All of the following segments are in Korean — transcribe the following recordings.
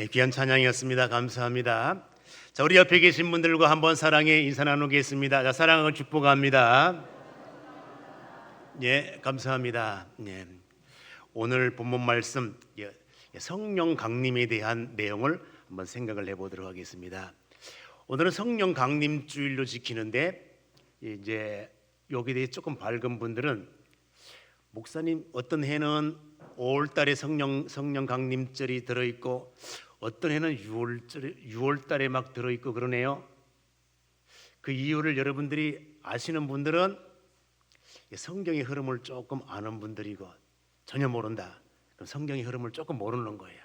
예, 귀한 찬양이었습니다. 감사합니다. 자, 우리 옆에 계신 분들과 한번 사랑의 인사 나누겠습니다. 자, 사랑을 축복합니다. 예, 감사합니다. 예. 오늘 본문 말씀 예, 성령 강림에 대한 내용을 한번 생각을 해보도록 하겠습니다. 오늘은 성령 강림 주일로 지키는데 이제 여기에 대해 조금 밝은 분들은 목사님 어떤 해는 5월달에 성령 성령 강림절이 들어 있고 어떤 해는 6월절 6월달에 막 들어 있고 그러네요. 그 이유를 여러분들이 아시는 분들은 성경의 흐름을 조금 아는 분들이고 전혀 모른다. 그럼 성경의 흐름을 조금 모르는 거예요.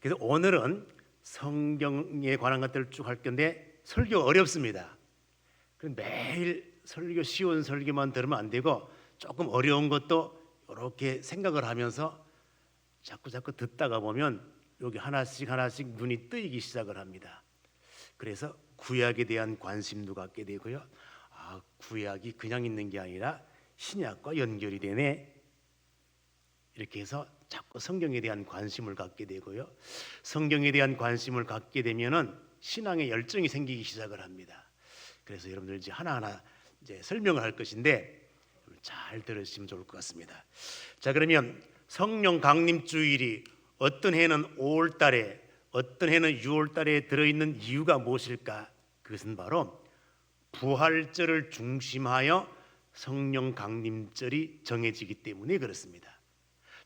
그래서 오늘은 성경에 관한 것들을 쭉 할 건데 설교 어렵습니다. 매일 설교 쉬운 설교만 들으면 안 되고 조금 어려운 것도 이렇게 생각을 하면서 자꾸 자꾸 듣다가 보면 여기 하나씩 하나씩 눈이 뜨이기 시작을 합니다. 그래서 구약에 대한 관심도 갖게 되고요. 아, 구약이 그냥 있는 게 아니라 신약과 연결이 되네. 이렇게 해서 자꾸 성경에 대한 관심을 갖게 되고요. 성경에 대한 관심을 갖게 되면은 신앙의 열정이 생기기 시작을 합니다. 그래서 여러분들 이제 하나하나 이제 설명을 할 것인데 잘 들으시면 좋을 것 같습니다. 자, 그러면 성령 강림 주일이 어떤 해는 5월 달에 어떤 해는 6월 달에 들어 있는 이유가 무엇일까? 그것은 바로 부활절을 중심하여 성령 강림절이 정해지기 때문에 그렇습니다.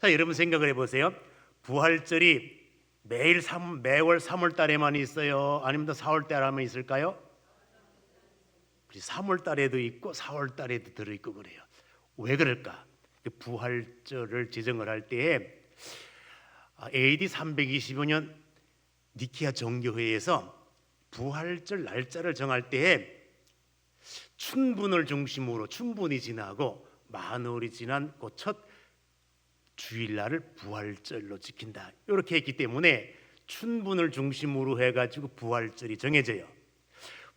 자, 여러분 생각을 해 보세요. 부활절이 매일 3, 매월 3월 달에만 있어요. 아니면 4월 달에만 있을까요? 3월 달에도 있고 4월 달에도 들어 있고 그래요. 왜 그럴까? 그 부활절을 지정을 할 때에 AD 325년 니키아 정교회에서 부활절 날짜를 정할 때에 춘분을 중심으로 춘분이 지나고 만월이 지난 그첫 주일날을 부활절로 지킨다. 이렇게 했기 때문에 춘분을 중심으로 해가지고 부활절이 정해져요.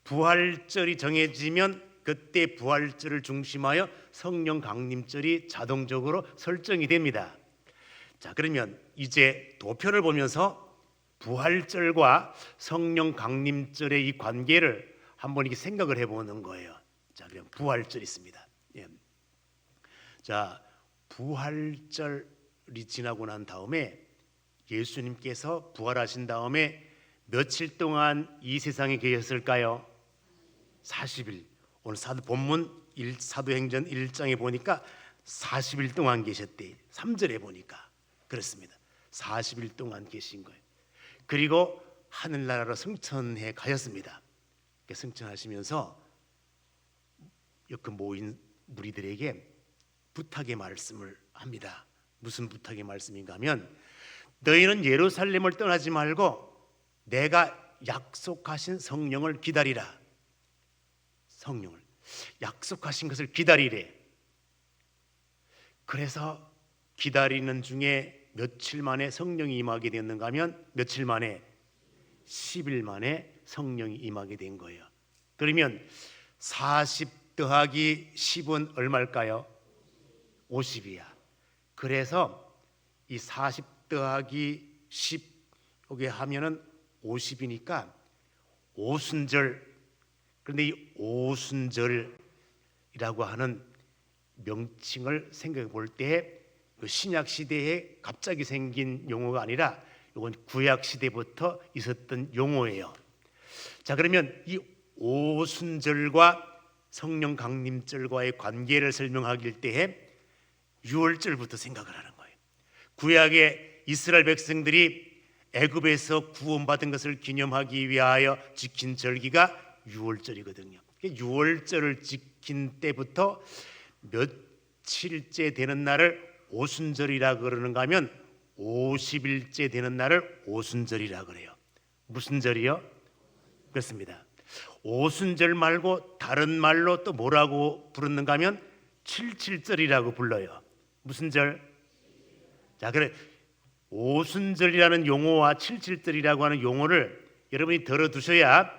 부활절이 정해지면 그때 부활절을 중심하여 성령 강림절이 자동적으로 설정이 됩니다. 자, 그러면 이제 도표를 보면서 부활절과 성령 강림절의 이 관계를 한번 이렇게 생각을 해보는 거예요. 자, 그럼 부활절 있습니다. 예. 자, 부활절이 지나고 난 다음에 예수님께서 부활하신 다음에 며칠 동안 이 세상에 계셨을까요? 40일. 오늘 사도 본문 1, 사도행전 1장에 보니까 40일 동안 계셨대. 3절에 보니까 그렇습니다. 40일 동안 계신 거예요. 그리고 하늘나라로 승천해 가셨습니다. 승천하시면서 그 모인 무리들에게 부탁의 말씀을 합니다. 무슨 부탁의 말씀인가 하면 너희는 예루살렘을 떠나지 말고 내가 약속하신 성령을 기다리라. 성령을 약속하신 것을 기다리래. 그래서 기다리는 중에 며칠 만에 성령이 임하게 됐는가 하면 며칠 만에 10일 만에 성령이 임하게 된 거예요. 그러면 40 더하기 10은 얼마일까요? 50이야. 그래서 이40 더하기 10 여기 하면은 50이니까 오순절 그런데 이 오순절이라고 하는 명칭을 생각해 볼때 그 신약 시대에 갑자기 생긴 용어가 아니라 이건 구약 시대부터 있었던 용어예요. 자 그러면 이 오순절과 성령 강림절과의 관계를 설명하길 때에 6월절부터 생각을 하는 거예요. 구약의 이스라엘 백성들이 애굽에서 구원받은 것을 기념하기 위하여 지킨 절기가 6월절이거든요. 6월절을 지킨 때부터 며칠째 되는 날을 오순절이라 그러는가 하면 50일째 되는 날을 오순절이라 그래요. 무슨 절이요? 그렇습니다. 오순절 말고 다른 말로 또 뭐라고 부르는가 하면 칠칠절이라고 불러요. 무슨 절? 자, 그래 오순절이라는 용어와 칠칠절이라고 하는 용어를 여러분이 들어두셔야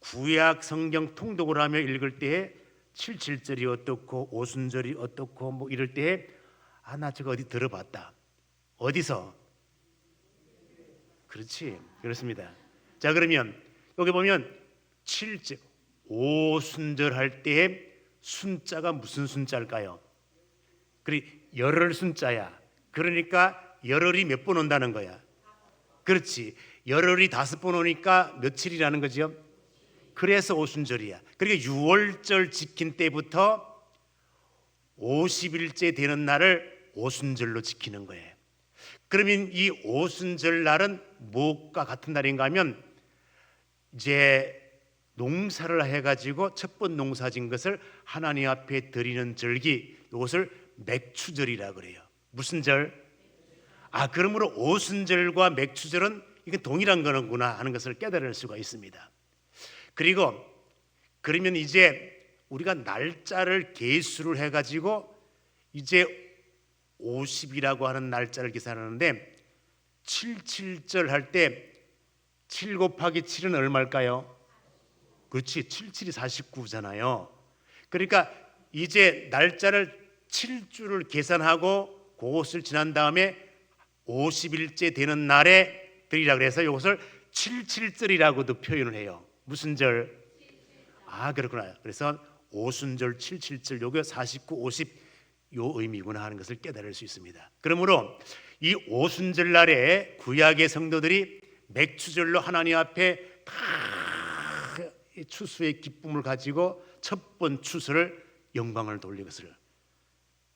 구약 성경 통독을 하며 읽을 때에 칠칠절이 어떻고 오순절이 어떻고 뭐 이럴 때에 아, 나 저거 어디 들어봤다. 어디서? 그렇지. 그렇습니다. 자, 그러면 여기 보면 7절 오순절 할 때에 순자가 무슨 순자일까요? 그리 열흘 순자야. 그러니까 열흘이 몇 번 온다는 거야. 그렇지. 열흘이 다섯 번 오니까 며칠이라는 거죠. 그래서 오순절이야. 그러니까 6월절 지킨 때부터 50일째 되는 날을 오순절로 지키는 거예요. 그러면 이 오순절 날은 무엇과 같은 날인가 하면 이제 농사를 해가지고 첫 번 농사진 것을 하나님 앞에 드리는 절기 이것을 맥추절이라 그래요. 무슨 절? 아 그러므로 오순절과 맥추절은 이건 동일한 거는구나 하는 것을 깨달을 수가 있습니다. 그리고 그러면 이제 우리가 날짜를 계수를 해 가지고 이제 50이라고 하는 날짜를 계산하는데 77절 할 때 7 곱하기 7은 얼마일까요? 그렇지 77이 49잖아요. 그러니까 이제 날짜를 7주를 계산하고 그것을 지난 다음에 50일째 되는 날에 드리라 그래서 이것을 77절이라고도 표현을 해요. 무슨 절? 아 그렇구나. 그래서 오순절 77절 요게 49, 50 요 의미구나 하는 것을 깨달을 수 있습니다. 그러므로 이 오순절 날에 구약의 성도들이 맥추절로 하나님 앞에 다이 추수의 기쁨을 가지고 첫 번 추수를 영광을 돌리 것을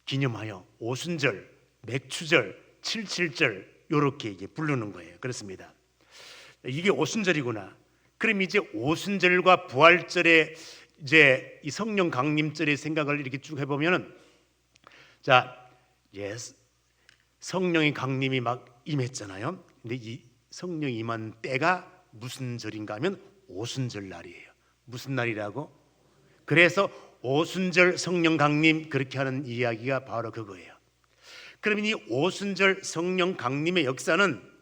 기념하여 오순절, 맥추절, 칠칠절 요렇게 이제 부르는 거예요. 그렇습니다. 이게 오순절이구나. 그럼 이제 오순절과 부활절에 이제 이 성령 강림절의 생각을 이렇게 쭉 해보면은 자, 예, 성령의 강림이 막 임했잖아요. 근데 이 성령이 임한 때가 무슨 절인가 하면 오순절 날이에요. 무슨 날이라고? 그래서 오순절 성령 강림 그렇게 하는 이야기가 바로 그거예요. 그러면 이 오순절 성령 강림의 역사는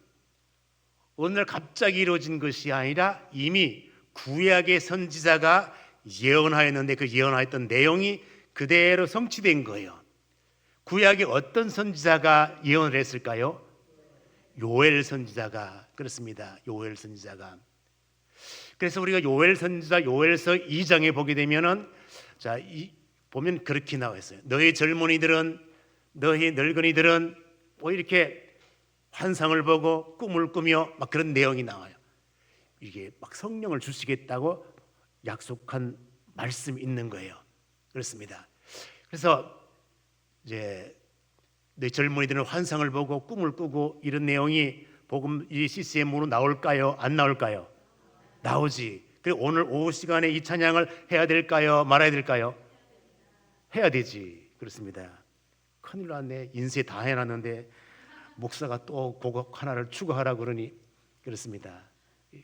오늘 갑자기 이루어진 것이 아니라 이미 구약의 선지자가 예언하였는데 그 예언하였던 내용이 그대로 성취된 거예요. 구약의 어떤 선지자가 예언을 했을까요? 요엘 선지자가 그렇습니다. 요엘 선지자가 그래서 우리가 요엘 선지자 요엘서 2장에 보게 되면은 자, 이 보면 그렇게 나와 있어요. 너희 젊은이들은 너희 늙은이들은 뭐 이렇게 환상을 보고 꿈을 꾸며 막 그런 내용이 나와요. 이게 막 성령을 주시겠다고 약속한 말씀이 있는 거예요. 그렇습니다. 그래서 이제 내 젊은이들은 환상을 보고 꿈을 꾸고 이런 내용이 복음 이 CCM으로 나올까요? 안 나올까요? 나오지. 그리고 오늘 오후 시간에 이 찬양을 해야 될까요? 말아야 될까요? 해야 되지. 그렇습니다. 큰일 났네. 인쇄 다 해놨는데 목사가 또 그거 하나를 추가하라 그러니 그렇습니다.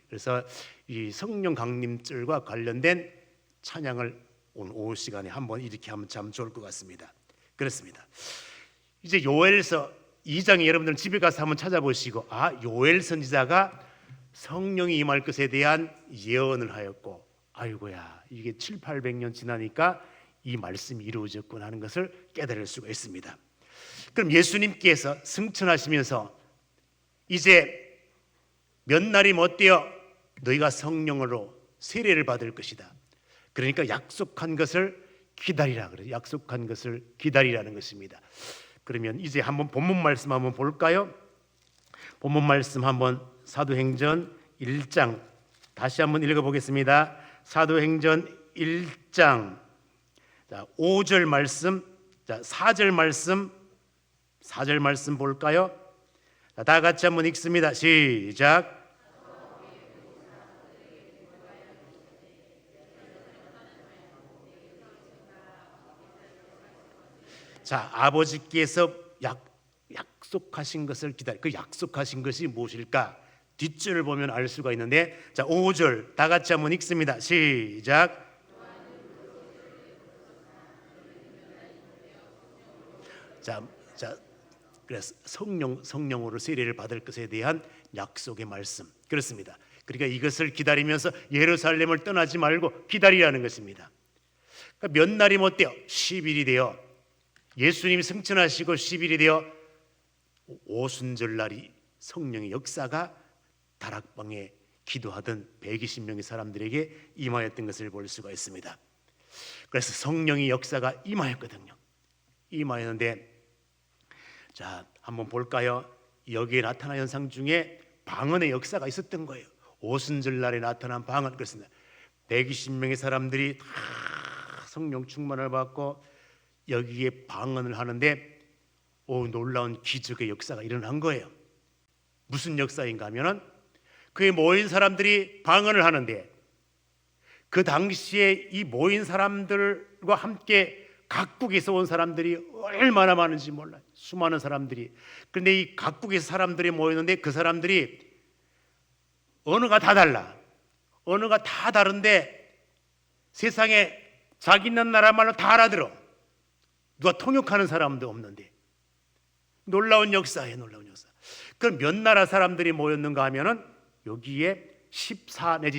그래서 이 성령 강림절과 관련된 찬양을 오늘 오후 시간에 한번 이렇게 하면 참 좋을 것 같습니다. 그렇습니다. 이제 요엘서 2장에 여러분들 집에 가서 한번 찾아보시고 아 요엘 선지자가 성령이 임할 것에 대한 예언을 하였고 아이고야 이게 7, 800년 지나니까 이 말씀이 이루어졌구나 하는 것을 깨달을 수가 있습니다. 그럼 예수님께서 승천하시면서 이제 몇 날이 못되어 너희가 성령으로 세례를 받을 것이다. 그러니까 약속한 것을 기다리라 그래요. 약속한 것을 기다리라는 것입니다. 그러면 이제 한번 본문 말씀 한번 볼까요? 본문 말씀 한번 사도행전 1장 다시 한번 읽어 보겠습니다. 사도행전 1장 자, 5절 말씀, 자, 4절 말씀, 4절 말씀 볼까요? 자, 다 같이 한번 읽습니다. 시작. 자, 아버지께서 약, 약속하신 것을 기다려. 그 약속하신 것이 무엇일까? 뒷줄을 보면 알 수가 있는데, 자, 5절 다 같이 한번 읽습니다. 시작. 자, 자, 그래서 성령 성령으로 세례를 받을 것에 대한 약속의 말씀 그렇습니다. 그러니까 이것을 기다리면서 예루살렘을 떠나지 말고 기다리라는 것입니다. 그러니까 몇 날이 못 돼요. 10일이 되어 예수님이 승천하시고 10일이 되어 오순절 날이 성령의 역사가 다락방에 기도하던 120명의 사람들에게 임하였던 것을 볼 수가 있습니다. 그래서 성령의 역사가 임하였거든요. 임하였는데 자 한번 볼까요? 여기에 나타난 현상 중에 방언의 역사가 있었던 거예요. 오순절 날에 나타난 방언 그렇습니다. 120명의 사람들이 다 성령 충만을 받고 여기에 방언을 하는데 오 놀라운 기적의 역사가 일어난 거예요. 무슨 역사인가 하면은 그에 모인 사람들이 방언을 하는데 그 당시에 이 모인 사람들과 함께 각국에서 온 사람들이 얼마나 많은지 몰라요. 수많은 사람들이. 그런데 이 각국에서 사람들이 모였는데 그 사람들이 언어가 다 달라. 언어가 다 다른데 세상에 자기 있는 나라 말로 다 알아들어. 누가 통역하는 사람도 없는데. 놀라운 역사에 놀라운 역사. 그럼 몇 나라 사람들이 모였는가 하면은 여기에 14 내지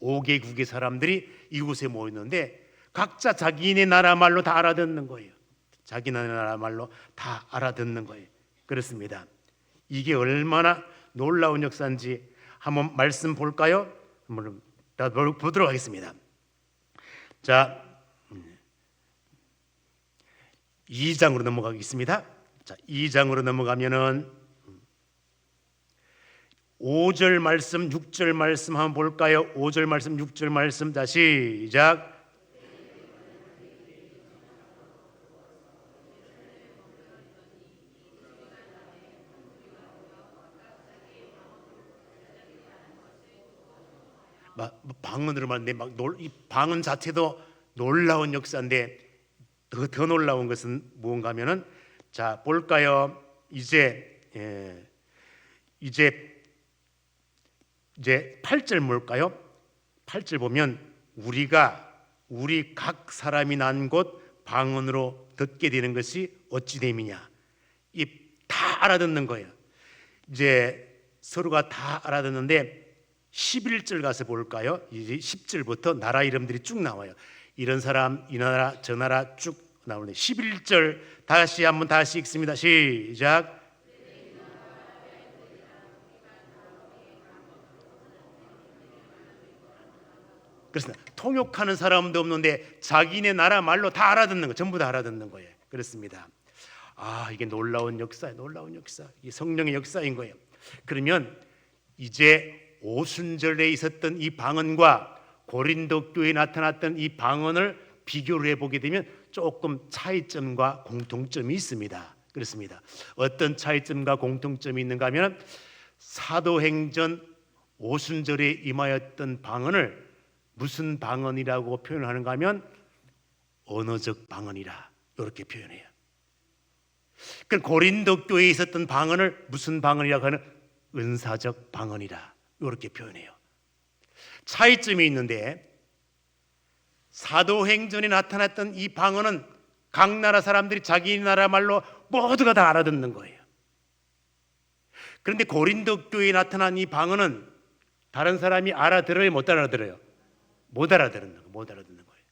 15개국의 사람들이 이곳에 모였는데 각자 자기네 나라 말로 다 알아듣는 거예요. 자기 나라 말로 다 알아듣는 거예요. 그렇습니다. 이게 얼마나 놀라운 역사인지 한번 말씀 볼까요? 한번 보도록 하겠습니다. 자, 2장으로 넘어가겠습니다. 자, 2장으로 넘어가면은 5절 말씀, 6절 말씀 한번 볼까요? 5절 말씀, 6절 말씀 자 시작. 막 방언으로 말하는데 막이 방언 자체도 놀라운 역사인데 더, 더 놀라운 것은 무언가 하면은 자 볼까요? 이제 예, 이제 이제 8절 뭘까요? 8절 보면 우리가 우리 각 사람이 난 곳 방언으로 듣게 되는 것이 어찌 됨이냐? 이 다 알아듣는 거예요. 이제 서로가 다 알아듣는데 11절 가서 볼까요? 이제 10절부터 나라 이름들이 쭉 나와요. 이런 사람, 이 나라, 저 나라 쭉 나오는데 11절 다시 한번 다시 읽습니다. 시작. 그렇습니다. 통역하는 사람도 없는데 자기네 나라 말로 다 알아듣는 거, 전부 다 알아듣는 거예요. 그렇습니다. 아 이게 놀라운 역사, 놀라운 역사, 이 성령의 역사인 거예요. 그러면 이제 오순절에 있었던 이 방언과 고린도 교회에 나타났던 이 방언을 비교를 해보게 되면 조금 차이점과 공통점이 있습니다. 그렇습니다. 어떤 차이점과 공통점이 있는가 하면 사도행전 오순절에 임하였던 방언을 무슨 방언이라고 표현하는가 하면 언어적 방언이라 이렇게 표현해요. 그 고린도 교회에 있었던 방언을 무슨 방언이라고 하는 은사적 방언이라 이렇게 표현해요. 차이점이 있는데 사도행전에 나타났던 이 방언은 각 나라 사람들이 자기 나라 말로 모두가 다 알아듣는 거예요. 그런데 고린도 교회에 나타난 이 방언은 다른 사람이 알아들어요, 못 알아들어요? 못 알아듣는 거, 못 알아듣는 거예요.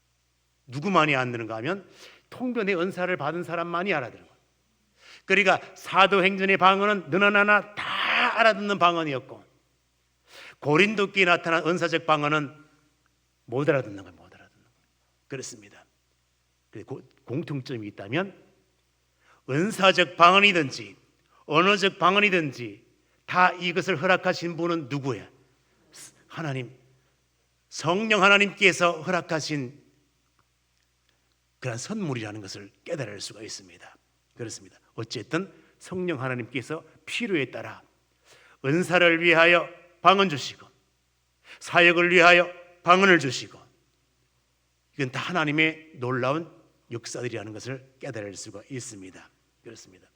누구만이 안 듣는가 하면 통변의 은사를 받은 사람만이 거예요. 그러니까 사도행전의 방언은 너나 나나 다 알아듣는 방언이었고 고린도 교에 나타난 은사적 방언은 못 알아듣는 거예요. 못 알아듣는 거예요. 그렇습니다. 공통점이 있다면 은사적 방언이든지 언어적 방언이든지 다 이것을 허락하신 분은 누구야? 하나님 성령 하나님께서 허락하신 그런 선물이라는 것을 깨달을 수가 있습니다. 그렇습니다. 어쨌든 성령 하나님께서 필요에 따라 은사를 위하여 방언 주시고 사역을 위하여 방언을 주시고 이건 다 하나님의 놀라운 역사들이라는 것을 깨달을 수가 있습니다. 그렇습니다.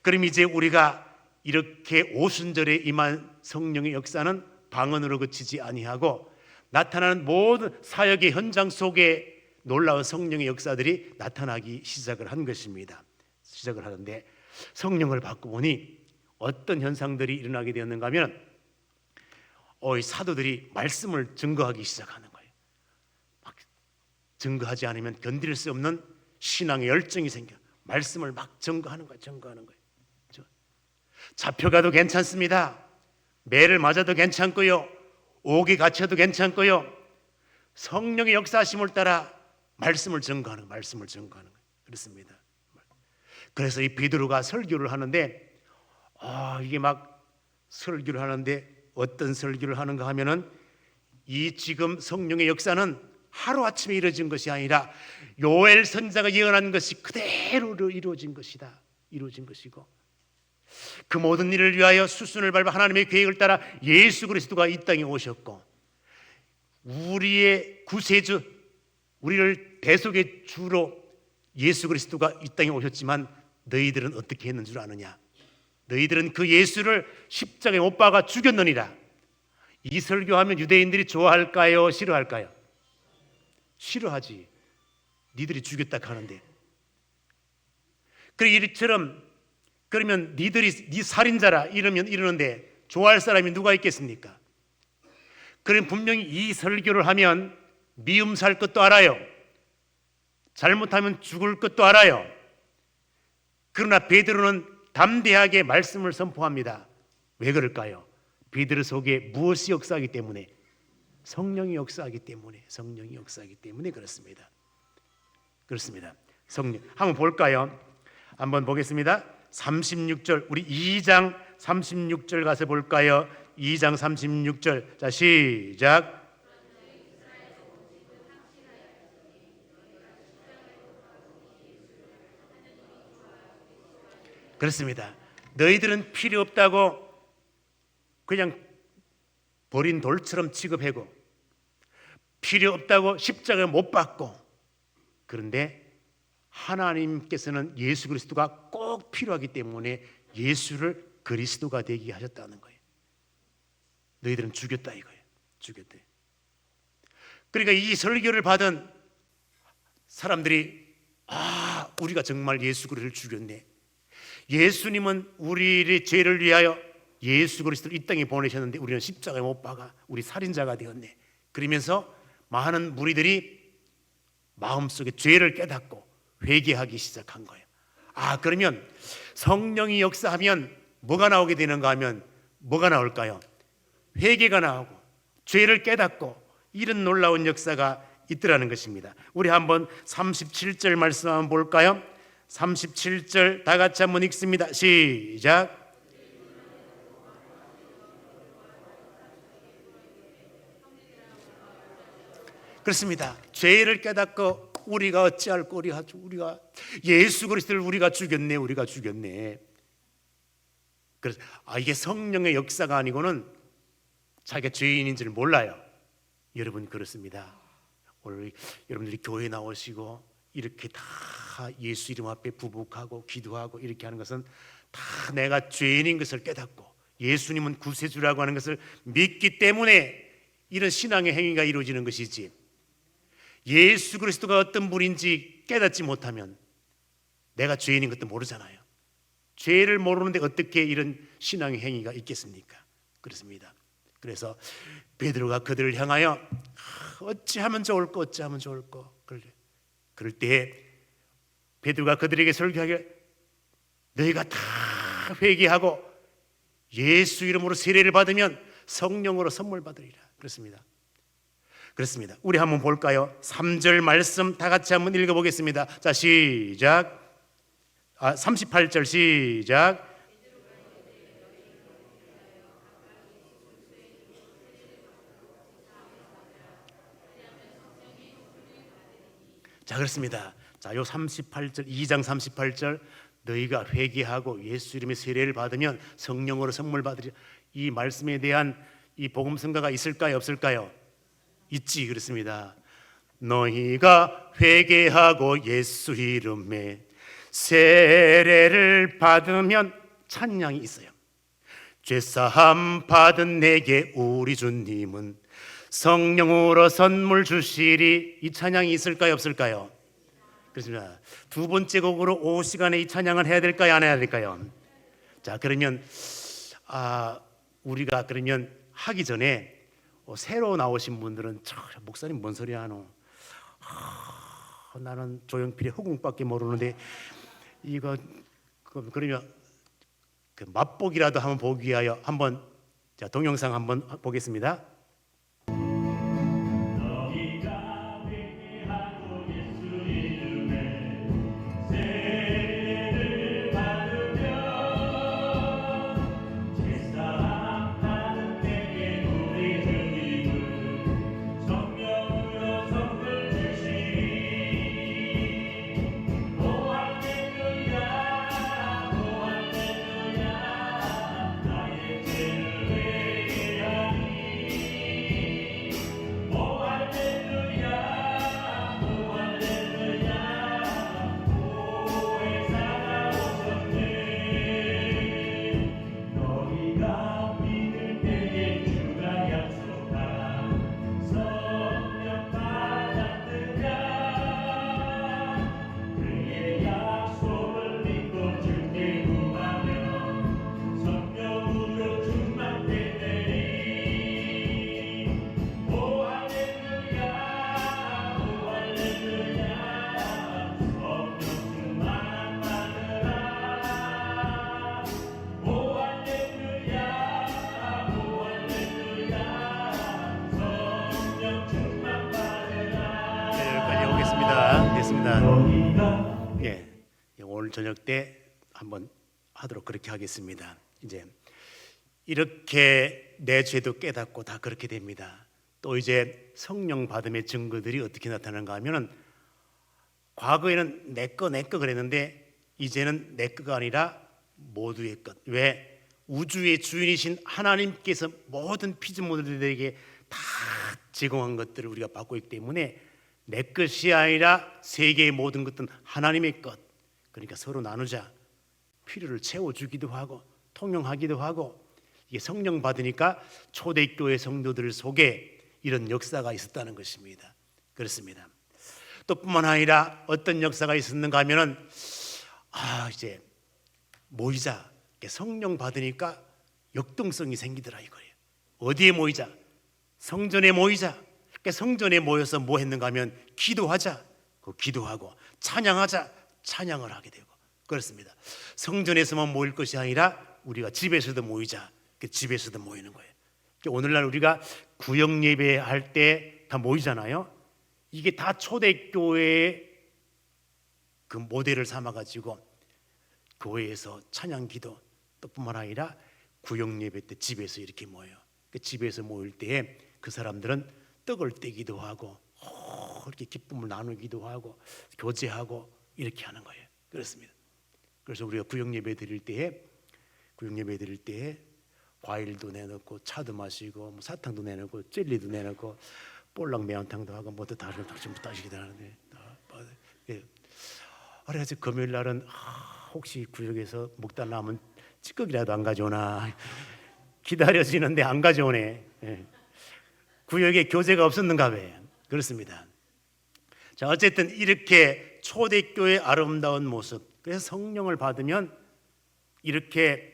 그럼 이제 우리가 이렇게 오순절에 임한 성령의 역사는 방언으로 그치지 아니하고 나타나는 모든 사역의 현장 속에 놀라운 성령의 역사들이 나타나기 시작을 한 것입니다. 시작을 하는데 성령을 받고 보니 어떤 현상들이 일어나게 되었는가 하면 어, 이 사도들이 말씀을 증거하기 시작하는 거예요. 막 증거하지 않으면 견딜 수 없는 신앙의 열정이 생겨. 말씀을 막 증거하는 거예요. 증거하는 거예요. 잡혀가도 괜찮습니다. 매를 맞아도 괜찮고요. 옥이 갇혀도 괜찮고요. 성령의 역사하심을 따라 말씀을 증거하는 말씀을 증거하는 거예요. 그렇습니다. 그래서 이 베드로가 설교를 하는데 아, 이게 막 설교를 하는데 어떤 설교를 하는가 하면은 이 지금 성령의 역사는 하루아침에 이루어진 것이 아니라 요엘 선자가 예언한 것이 그대로 이루어진 것이다. 이루어진 것이고 그 모든 일을 위하여 수순을 밟아 하나님의 계획을 따라 예수 그리스도가 이 땅에 오셨고 우리의 구세주 우리를 대속의 주로 예수 그리스도가 이 땅에 오셨지만 너희들은 어떻게 했는 줄 아느냐 너희들은 그 예수를 십자가에 못 박아 죽였느니라 이 설교하면 유대인들이 좋아할까요 싫어할까요 싫어하지 니들이 죽였다 하는데 그래 이처럼 그러면 니들이 니 살인자라 이러면 이러는데 좋아할 사람이 누가 있겠습니까? 그럼 분명히 이 설교를 하면 미움 살 것도 알아요. 잘못하면 죽을 것도 알아요. 그러나 베드로는 담대하게 말씀을 선포합니다. 왜 그럴까요? 베드로 속에 무엇이 역사하기 때문에 성령이 역사하기 때문에 성령이 역사하기 때문에 그렇습니다. 그렇습니다. 성령 한번 볼까요? 한번 보겠습니다. 36절 우리 2장 36절 가서 볼까요? 2장 36절 자 시작 그렇습니다. 너희들은 필요 없다고 그냥 버린 돌처럼 취급하고 필요 없다고 십자가를 못 받고 그런데 하나님께서는 예수 그리스도가 꼭 필요하기 때문에 예수를 그리스도가 되게 하셨다는 거예요. 너희들은 죽였다 이거예요. 죽였대. 그러니까 이 설교를 받은 사람들이 아, 우리가 정말 예수 그리스도를 죽였네. 예수님은 우리의 죄를 위하여 예수 그리스도를 이 땅에 보내셨는데 우리는 십자가에 못 박아 우리 살인자가 되었네. 그러면서 많은 무리들이 마음속에 죄를 깨닫고 회개하기 시작한 거예요. 아, 그러면 성령이 역사하면 뭐가 나오게 되는가 하면 뭐가 나올까요? 회개가 나오고 죄를 깨닫고 이런 놀라운 역사가 있더라는 것입니다. 우리 한번 37절 말씀 한번 볼까요? 37절 다 같이 한번 읽습니다. 시작. 그렇습니다. 죄를 깨닫고 우리가 어찌할 거리가 우리가 예수 그리스도를 우리가 죽였네 우리가 죽였네. 그래서 아 이게 성령의 역사가 아니고는 자기가 죄인인 줄 몰라요. 여러분 그렇습니다. 오늘 여러분들이 교회 나오시고 이렇게 다 예수 이름 앞에 부복하고 기도하고 이렇게 하는 것은 다 내가 죄인인 것을 깨닫고 예수님은 구세주라고 하는 것을 믿기 때문에 이런 신앙의 행위가 이루어지는 것이지. 예수 그리스도가 어떤 분인지 깨닫지 못하면 내가 죄인인 것도 모르잖아요. 죄를 모르는데 어떻게 이런 신앙의 행위가 있겠습니까? 그렇습니다. 그래서 베드로가 그들을 향하여 어찌하면 좋을까 어찌하면 좋을까 그 럴때 베드로가 그들에게 설교하게 너희가 다 회개하고 예수 이름으로 세례를 받으면 성령으로 선물 받으리라 그렇습니다. 그렇습니다. 우리 한번 볼까요? 3절 말씀 다 같이 한번 읽어 보겠습니다. 자, 시작. 아, 38절 시작. 자, 그렇습니다. 자, 요 38절 2장 38절 너희가 회개하고 예수 이름의 세례를 받으면 성령으로 선물 받으리. 이 말씀에 대한 이 복음 성가가 있을까요, 없을까요? 있지 그렇습니다. 너희가 회개하고 예수 이름에 세례를 받으면 찬양이 있어요. 죄 사함 받은 내게 우리 주님은 성령으로 선물 주시리 이 찬양이 있을까요 없을까요? 그렇습니다. 두 번째 곡으로 오후 시간에 이 찬양을 해야 될까요 안 해야 될까요? 자 그러면 아 우리가 그러면 하기 전에 어, 새로 나오신 분들은 목사님 뭔 소리 하노? 아, 나는 조용필의 허공밖에 모르는데 이거 그, 그러면 그 맛보기라도 한번 보기 위하여 한번 자, 동영상 한번 보겠습니다. 오늘 저녁 때 한번 하도록 그렇게 하겠습니다. 이제 이렇게 내 죄도 깨닫고 다 그렇게 됩니다. 또 이제 성령 받음의 증거들이 어떻게 나타나는가 하면은 과거에는 내 거 내 거 그랬는데 이제는 내 거가 아니라 모두의 것. 왜 우주의 주인이신 하나님께서 모든 피조물들에게 다 제공한 것들을 우리가 받고 있기 때문에 내 것이 아니라 세계의 모든 것들은 하나님의 것. 그러니까 서로 나누자. 필요를 채워주기도 하고 통용하기도 하고 이게 성령 받으니까 초대교회 성도들 속에 이런 역사가 있었다는 것입니다. 그렇습니다. 또 뿐만 아니라 어떤 역사가 있었는가 하면은 아 이제 모이자 성령 받으니까 역동성이 생기더라 이거예요. 어디에 모이자? 성전에 모이자. 성전에 모여서 뭐 했는가 하면 기도하자. 그 기도하고 찬양하자. 찬양을 하게 되고 그렇습니다. 성전에서만 모일 것이 아니라 우리가 집에서도 모이자. 그 집에서도 모이는 거예요. 오늘날 우리가 구역 예배 할 때 다 모이잖아요. 이게 다 초대교회의 그 모델을 삼아 가지고 교회에서 찬양 기도 또 뿐만 아니라 구역 예배 때 집에서 이렇게 모여요. 그 집에서 모일 때에 그 사람들은 떡을 떼기도 하고 어, 이렇게 기쁨을 나누기도 하고 교제하고 이렇게 하는 거예요. 그렇습니다. 그래서 우리가 구역 예배 드릴 때에 구역 예배 드릴 때에 과일도 내놓고 차도 마시고 뭐 사탕도 내놓고 젤리도 내놓고 볼락 매운탕도 하고 뭐또 다른 거 전부 따시기도 하는데. 그래서 금요일 날은 아, 혹시 구역에서 먹다 남은 찌꺼기라도 안 가져오나 기다려지는데 안 가져오네. 예. 구역에 교제가 없었는가 봐. 그렇습니다. 자 어쨌든 이렇게 초대교의 아름다운 모습. 그래서 성령을 받으면 이렇게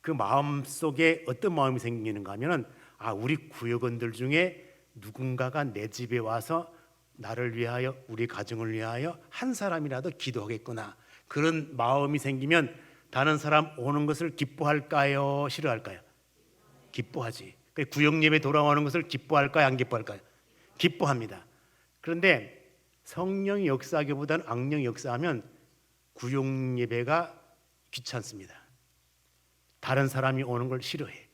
그 마음 속에 어떤 마음이 생기는가 하면은 아 우리 구역원들 중에 누군가가 내 집에 와서 나를 위하여 우리 가정을 위하여 한 사람이라도 기도하겠구나. 그런 마음이 생기면 다른 사람 오는 것을 기뻐할까요? 싫어할까요? 기뻐하지. 그 구역 예배 돌아오는 것을 기뻐할까요? 안 기뻐할까요? 기뻐합니다. 그런데 성령이 역사하기보다는 악령이 역사하면 구역 예배가 귀찮습니다 다른 사람이 오는 걸 싫어해.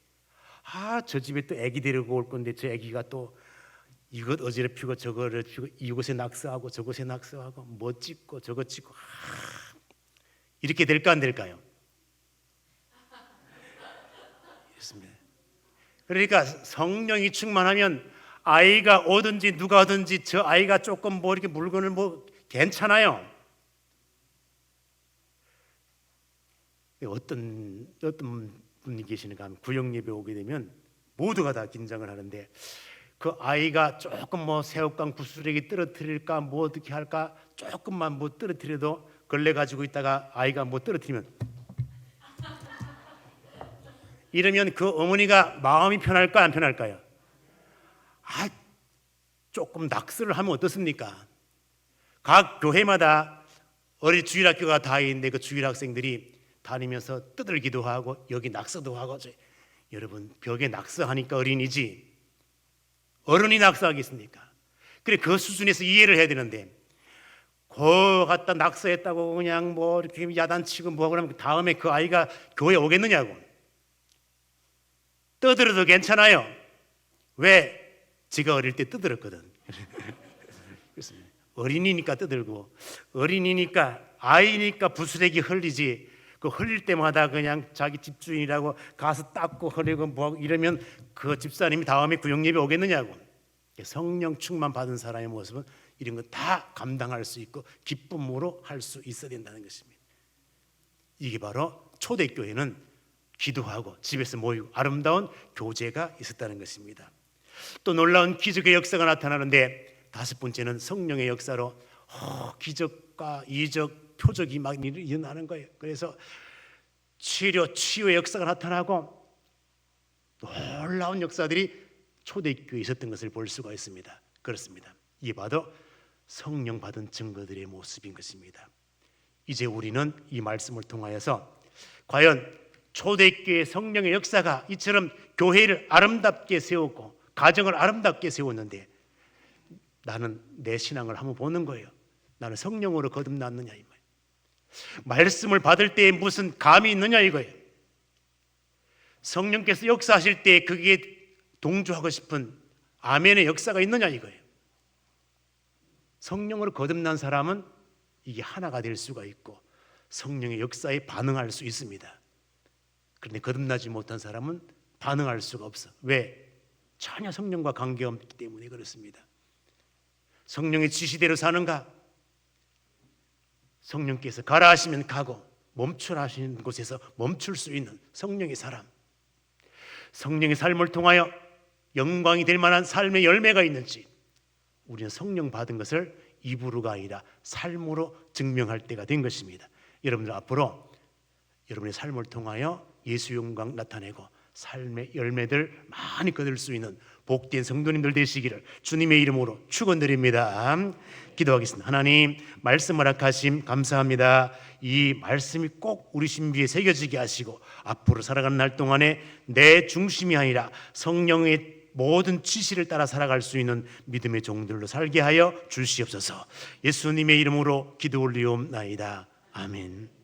아, 저 집에 또 아기 데리고 올 건데 저 아기가 또 이것 어지럽히고 저거를 피고 이곳에 낙서하고 저곳에 낙서하고 뭐 찍고 저거 찍고 아, 이렇게 될까 안 될까요? 그렇습니다. 그러니까 성령이 충만하면 아이가 오든지 누가 오든지 저 아이가 조금 뭐 이렇게 물건을 뭐 괜찮아요. 어떤 어떤 분이 계시는가 하면 구역 예배 오게 되면 모두가 다 긴장을 하는데 그 아이가 조금 뭐 새우깡 구스레기 떨어뜨릴까 뭐 어떻게 할까 조금만 뭐 떨어뜨려도 걸레 가지고 있다가 아이가 뭐 떨어뜨리면 이러면 그 어머니가 마음이 편할까 안 편할까요? 아 조금 낙서를 하면 어떻습니까? 각 교회마다 어린 주일학교가 다 있는데 그 주일 학생들이 다니면서 떠들기도 하고 여기 낙서도 하고 저- 여러분 벽에 낙서하니까 어린이지 어른이 낙서하겠습니까? 그래 그 수준에서 이해를 해야 되는데 거 갖다 낙서했다고 그냥 뭐 이렇게 야단치고 뭐 그러면 다음에 그 아이가 교회 오겠느냐고 떠들어도 괜찮아요. 왜? 지가 어릴 때 떠들었거든. 그래서 어린이니까 떠들고 어린이니까 아이니까 부스레기 흘리지 그 흘릴 때마다 그냥 자기 집주인이라고 가서 닦고 흘리고 뭐 이러면 그 집사님이 다음에 구역 예배 오겠느냐고 성령 충만 받은 사람의 모습은 이런 거 다 감당할 수 있고 기쁨으로 할 수 있어야 된다는 것입니다. 이게 바로 초대교회는 기도하고 집에서 모이고 아름다운 교제가 있었다는 것입니다. 또 놀라운 기적의 역사가 나타나는데 다섯 번째는 성령의 역사로 어, 기적과 이적, 표적이 막 일어나는 거예요. 그래서 치료, 치유의 역사가 나타나고 놀라운 역사들이 초대교회에 있었던 것을 볼 수가 있습니다. 그렇습니다. 이게 바로 성령 받은 증거들의 모습인 것입니다. 이제 우리는 이 말씀을 통하여서 과연 초대교회 성령의 역사가 이처럼 교회를 아름답게 세웠고 가정을 아름답게 세웠는데 나는 내 신앙을 한번 보는 거예요. 나는 성령으로 거듭났느냐 이 말이에요. 말씀을 받을 때에 무슨 감이 있느냐 이거예요. 성령께서 역사하실 때 그게 동조하고 싶은 아멘의 역사가 있느냐 이거예요. 성령으로 거듭난 사람은 이게 하나가 될 수가 있고 성령의 역사에 반응할 수 있습니다. 그런데 거듭나지 못한 사람은 반응할 수가 없어. 왜? 전혀 성령과 관계없기 때문에 그렇습니다. 성령의 지시대로 사는가? 성령께서 가라 하시면 가고 멈추라 하시는 곳에서 멈출 수 있는 성령의 사람. 성령의 삶을 통하여 영광이 될 만한 삶의 열매가 있는지 우리는 성령 받은 것을 입으로가 아니라 삶으로 증명할 때가 된 것입니다. 여러분들 앞으로 여러분의 삶을 통하여 예수 영광 나타내고 삶의 열매들 많이 거둘 수 있는 복된 성도님들 되시기를 주님의 이름으로 축원드립니다. 기도하겠습니다. 하나님 말씀 허락하심 감사합니다. 이 말씀이 꼭 우리 신비에 새겨지게 하시고 앞으로 살아가는 날 동안에 내 중심이 아니라 성령의 모든 지시를 따라 살아갈 수 있는 믿음의 종들로 살게 하여 주시옵소서. 예수님의 이름으로 기도 올리옵나이다. 아멘.